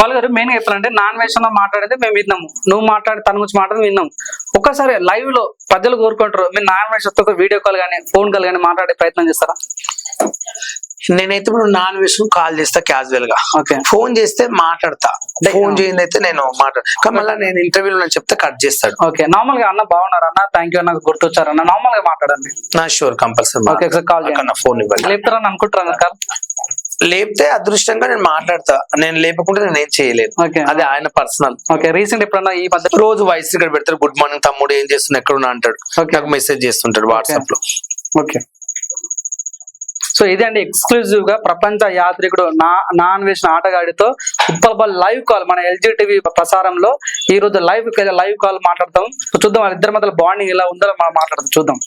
బాలు గారు మెయిన్గా చెప్పాలంటే నాన్ వెజ్లో మాట్లాడేది మేము విన్నాము. నువ్వు మాట్లాడి తన గురించి మాట్లాడి విన్నాం ఒక్కసారి లైవ్లో ప్రజలు కోరుకుంటారు మీరు నాన్ వెజ్ ఒక వీడియో కాల్ కానీ ఫోన్ కాల్ కానీ మాట్లాడే ప్రయత్నం చేస్తారా? నేనైతే ఇప్పుడు నాన్ వెజ్ కాల్ చేస్తా క్యాజువల్గా. ఓకే ఫోన్ చేస్తే మాట్లాడతా. ఫోన్ చేయండి అయితే నేను మాట్లాడు మళ్ళీ నేను ఇంటర్వ్యూలో నేను చెప్తే కట్ చేస్తాడు. ఓకే నార్మల్గా అన్న బాగున్నారు అన్న? థ్యాంక్ యూ అన్న గుర్తొచ్చారు అన్న? నార్మల్గా మాట్లాడండి. నా షూర్ కంపల్సరీ కాల్ ఫోన్ ఇవ్వండి. లేపుతారని అనుకుంటారా లేపితే అదృష్టంగా నేను మాట్లాడతా. నేను లేపకుంటే నేను ఏం చేయలేను ఓకే. అది ఆయన పర్సనల్. ఓకే రీసెంట్ ఎప్పుడన్నా ఈ మధ్య రోజు వాయిస్ ఇక్కడ పెడతారు గుడ్ మార్నింగ్ తమ్ముడు ఏం చేస్తున్నా ఎక్కడున్నా అంటాడు. నాకు మెసేజ్ చేస్తుంటాడు వాట్సాప్లో ఓకే. సో ఇదే అండి ఎక్స్క్లూజివ్గా ప్రపంచ యాత్రికుడు నా నాన్ వెజ్ ఆటగాడితో ఉప్పల్ లైవ్ కాల్ మన ఎల్జీ టీవీ ప్రసారంలో. ఈ రోజు లైవ్ లైవ్ కాల్ మాట్లాడతాం. చూద్దాం వాళ్ళిద్దరి మధ్య బాండింగ్ ఎలా ఉందో మనం మాట్లాడదాం. చూద్దాం.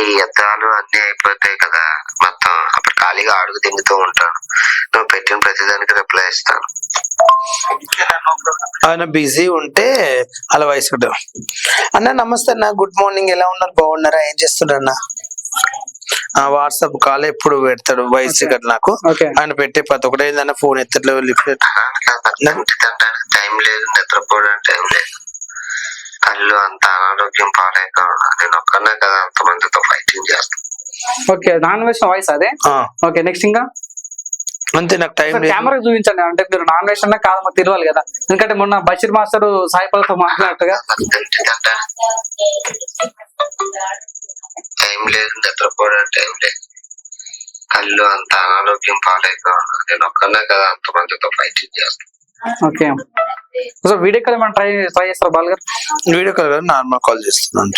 ఈ యుద్ధాలు అన్ని అయిపోతాయి కదా. మొత్తం అప్పుడు ఖాళీగా అడుగు తింగుతూ ఉంటాను. నువ్వు పెట్టిన ప్రతిదానికి రిప్లై ఇస్తాను. ఆయన బిజీ ఉంటే అలా వయసు అన్న నమస్తే అన్న. Good morning. ఎలా ఉన్నారు? బాగున్నారా? ఏం చేస్తున్నారు అన్న? వాట్సాప్ కాల్ ఎప్పుడు పెడతాడు? వయసు నాకు. ఓకే. ఆయన పెట్టే ప్రతి ఒక్కటి ఏందన్న? ఫోన్ ఎత్తట్లేదు లిఫ్ట్ లేదు నిద్రపోవడానికి టైం లేదు. కళ్ళు అంత అనారోగ్యం పాలైక ఉన్నా నేను ఒక్కనే కదా అంతమందితో ఫైటింగ్ చేస్తాను ఓకే నాన్ వెజ్ వాయిస్ అదే? ఓకే నెక్స్ట్ ఇంకా? అంతే నాకు టైం లేదు. కెమెరా చూపించండి. అంటే మీరు నాన్ వెజ్ అన్నా కాదు మాకు తెలియాలి కదా. ఎందుకంటే మొన్న బషీర్ మాస్టర్ సాయిపాలతో తినడానికి టైం లేదు నిద్రపోవడానికి టైం లేదు. కళ్ళు అంత అనారోగ్యం పాలైక ఉన్నా నేను ఒక్కనే కదా అంతమందితో ఫైటింగ్ చేస్తాను ఓకే. సో వీడియో కాల్ ఏమైనా ట్రై ట్రై చేస్తారా Bal garu video call normal call చేస్తున్నాను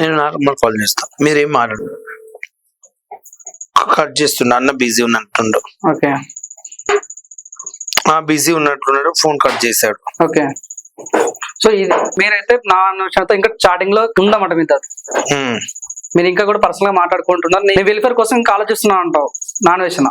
నేను నార్మల్ కాల్ చేస్తాను మీరేం మాట్లాడు కట్ చేస్తున్నా అన్న బిజీ ఉన్నట్టుండు. ఓకే. ఆ బిజీ ఉన్నట్లున్నాడు ఫోన్ కట్ చేశాడు. ఓకే. సో ఇది మీరైతే నా విషయంతో ఇంకా చాటింగ్లో ఉందన్నమాట మీ ఇద్దరు. ఉమ్. మీరు ఇంకా కూడా పర్సనల్గా మాట్లాడుకుంటున్నారు. నేను వెల్ఫేర్ కోసం ఇంకా ఆలోచిస్తున్నాను అంటావు నాన్ వేసిన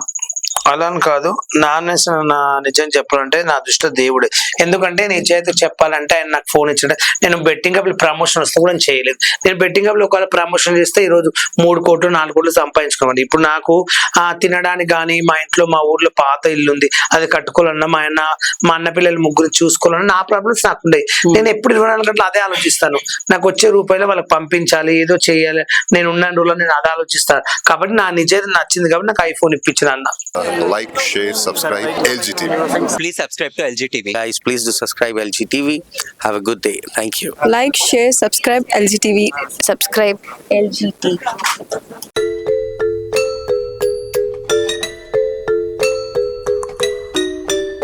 అలా అని కాదు నాన్న నా నిజం చెప్పాలంటే నా దృష్టిలో దేవుడే. ఎందుకంటే నిజాయితీ చెప్పాలంటే ఆయన నాకు ఫోన్ ఇచ్చాడు. నేను బెట్టింగ్ అప్ ప్రమోషన్ వస్తే కూడా నేను చేయలేదు. నేను బెట్టింగ్ అప్ ఒకవేళ ప్రమోషన్ చేస్తే ఈ రోజు మూడు కోట్లు నాలుగు కోట్లు సంపాదించుకోవాలి ఇప్పుడు నాకు ఆ తినడానికి కానీ మా ఇంట్లో మా ఊర్లో పాత ఇల్లు ఉంది. అది కట్టుకోవాలన్నా మా అన్న మా అన్న పిల్లలు ముగ్గురు చూసుకోవాలన్నా నా ప్రాబ్లమ్స్ నాకు ఉండే నేను ఎప్పుడు ఇరవై నాలుగు గంటలు అదే ఆలోచిస్తాను. నాకు వచ్చే రూపాయలు వాళ్ళకి పంపించాలి ఏదో చేయాలి. నేను ఉన్న రోజుల్లో నేను అదే ఆలోచిస్తాను. కాబట్టి నా నిజాయితీ నచ్చింది కాబట్టి నాకు ఐఫోన్ ఇప్పించిన అన్న. Like, share, subscribe. LGTV. Please subscribe to LG TV. Guys, please do subscribe LG TV. Have a good day. Thank you. like, share, subscribe LGTV. subscribe LGT.